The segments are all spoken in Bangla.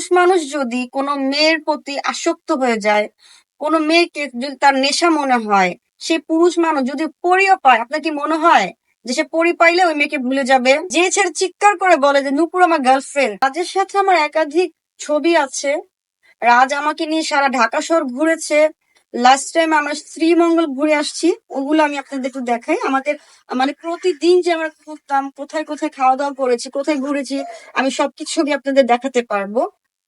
পুরুষ মানুষ যদি কোনো মেয়ের প্রতি আসক্ত হয়ে যায়, কোনো মেয়েকে যদি তার নেশা মনে হয়, সে পুরুষ মানুষ যদি পরিও পায়, আপনার কি মনে হয় যে সে পরি পাইলে ওই মেয়েকে ভুলে যাবে? যে ছেড়ে চিৎকার করে বলে যে, নুপুর আমার গার্লফ্রেন্ড রাজের সাথে আমার একাধিক ছবি আছে। রাজ আমাকে নিয়ে সারা ঢাকা শহর ঘুরেছে। লাস্ট টাইম আমরা শ্রীমঙ্গল ঘুরে আসছি, ওগুলো আমি আপনাদের একটু দেখাই। আমাদের মানে প্রতিদিন যে আমরা ঘুরতাম, কোথায় কোথায় খাওয়া দাওয়া করেছি, কোথায় ঘুরেছি, আমি সবকিছু ছবি আপনাদের দেখাতে পারব।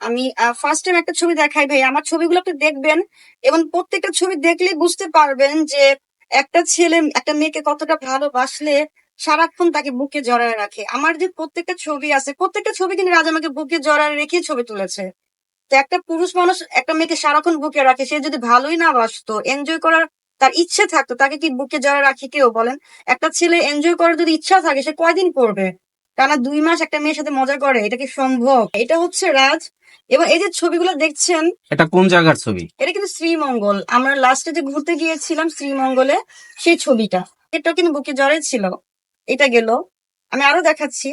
আমি ফার্স্ট টাইম একটা ছবি দেখাই ভাই। আমার ছবিগুলো আপনি দেখবেন এবং প্রত্যেকটা ছবি দেখলে বুঝতে পারবেন যে একটা ছেলে, একটা মেয়েকে কতটা ভালোবাসলে সারাক্ষণ তাকে বুকে জড়ায় রাখে। আমার যে প্রত্যেকটা ছবি আছে, প্রত্যেকটা ছবি কিন্তু রাজ আমাকে বুকে জড়ায় রেখে ছবি তুলেছে। তো একটা পুরুষ মানুষ, একটা মেয়েকে সারাক্ষণ বুকে রাখে, সে যদি ভালোই না বাসতো এনজয় করার তার ইচ্ছে থাকতো, তাকে কি বুকে জড়ায় রাখে কেউ বলেন? একটা ছেলে এনজয় করার যদি ইচ্ছা থাকে, সে কয়দিন করবে? টানা দুই মাস একটা মেয়ের সাথে মজা করে, এটা কি সম্ভব? এটা হচ্ছে রাজ এবং এই যে ছবিগুলো দেখছেন এটা কোন জায়গার ছবি? এটা কিন্তু শ্রীমঙ্গল। আমরা লাস্টে যে ঘুরতে গিয়েছিলাম শ্রীমঙ্গলে সেই ছবিটা। এটা কিন্তু বুকে জ্বরে ছিল। এটা গেল। আমি আরও দেখাচ্ছি।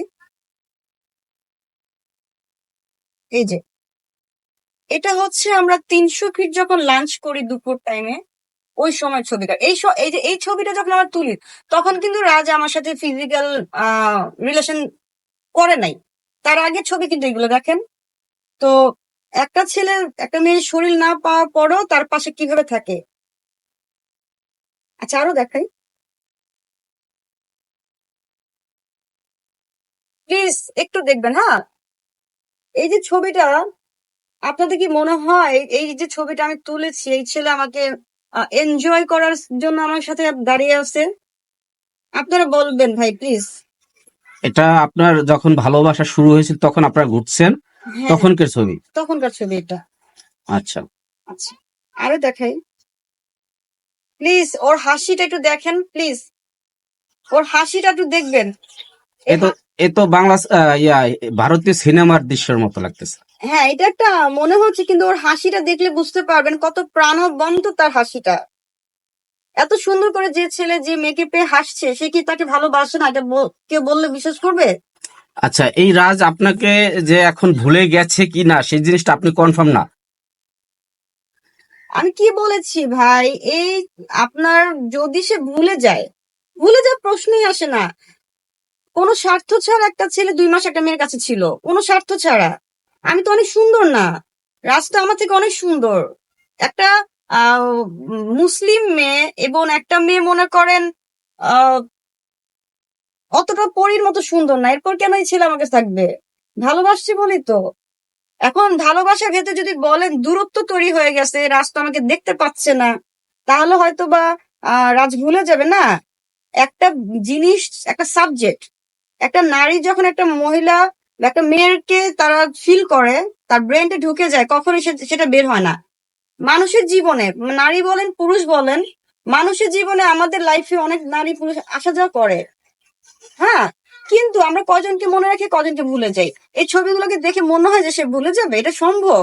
এই যে। এটা হচ্ছে আমরা তিনশো ফিট যখন লাঞ্চ করি দুপুর টাইমে ওই সময় ছবিটা। এই এই যে এই ছবিটা যখন আমরা তুলি তখন কিন্তু রাজ আমার সাথে ফিজিক্যাল রিলেশন করে নাই। তার আগে ছবি কিন্তু এগুলো দেখেন। তো একটা ছেলে, একটা মেয়ের শরীর না পাওয়ার পরও তার পাশে কীভাবে থাকে? আচ্ছা আরও দেখাই। প্লিজ, একটু দেখবেন হ্যাঁ? এই যে ছবিটা, আপনাদের কি মনে হয়, এই যে ছবিটা আমি তুলেছি, এই ছেলে আমাকে এনজয় করার জন্য আমার সাথে দাঁড়িয়ে আছে? আপনারা বলবেন ভাই, প্লিজ। এটা আপনার যখন ভালোবাসা শুরু হয়েছিল, তখন আপনারা ঘুরছেন। তখনকার ছবি? তখনকার ছবি এটা। আচ্ছা। আচ্ছা আরও দেখাই। প্লিজ ওর হাসিটা একটু দেখেন প্লিজ ওর হাসিটা একটু দেখবেন। এ তো বাংলা ইয়া ভারতীয় সিনেমার দৃশ্যের মতো লাগতেছে। হ্যাঁ এটা একটা মনে হচ্ছে কিন্তু ওর হাসিটা দেখলে বুঝতে পারবেন কত প্রাণবন্ত তার হাসিটা। এত সুন্দর করে যে ছেলে যে মেয়েকে পেয়ে হাসছে সে কি তাকে ভালোবাসে না? এটা কেউ বললে বিশ্বাস করবে? আচ্ছা এই রাজ আপনাকে যে এখন ভুলে গেছে কি না, সেই জিনিসটা আপনি কনফার্ম না? আমি কি বলেছি ভাই? এই আপনার যদি সে ভুলে যায়, ভুলে যাওয়ার প্রশ্নই আসে না। কোনো স্বার্থ ছাড়া একটা ছেলে দুই মাস একটা মেয়ের কাছে ছিল। কোনো স্বার্থ ছাড়া। আমি তো অনেক সুন্দর না। রাস্তা আমার থেকে অনেক সুন্দর। একটা মুসলিম মেয়ে এবং একটা মেয়ে মনে করেন অতটা পরীর মতো সুন্দর না। এরপর কেন এই ছেলে আমার কাছে থাকবে? ভালোবাসছি বলি তো। এখন ভালোবাসার ভেতরে যদি বলেন, দূরত্ব তৈরি হয়ে গেছে, রাজ তো আমাকে দেখতে পাচ্ছে না। তাহলে হয়তো বা রাজ ভুলে যাবে না? একটা জিনিস, একটা সাবজেক্ট একটা নারী যখন একটা মহিলা একটা মেয়েকে তারা ফিল করে, তার ব্রেনটা ঢুকে যায়, কখনোই সেটা বের হয় না। মানুষের জীবনে, নারী বলেন, পুরুষ বলেন, মানুষের জীবনে আমাদের লাইফে অনেক নারী পুরুষ আসা যাওয়া করে। হ্যাঁ কিন্তু আমরা কজনকে মনে রাখি, কজনকে ভুলে যাই। এই ছবিগুলোকে দেখে মনে হয় যে সে ভুলে যাবে, এটা সম্ভব।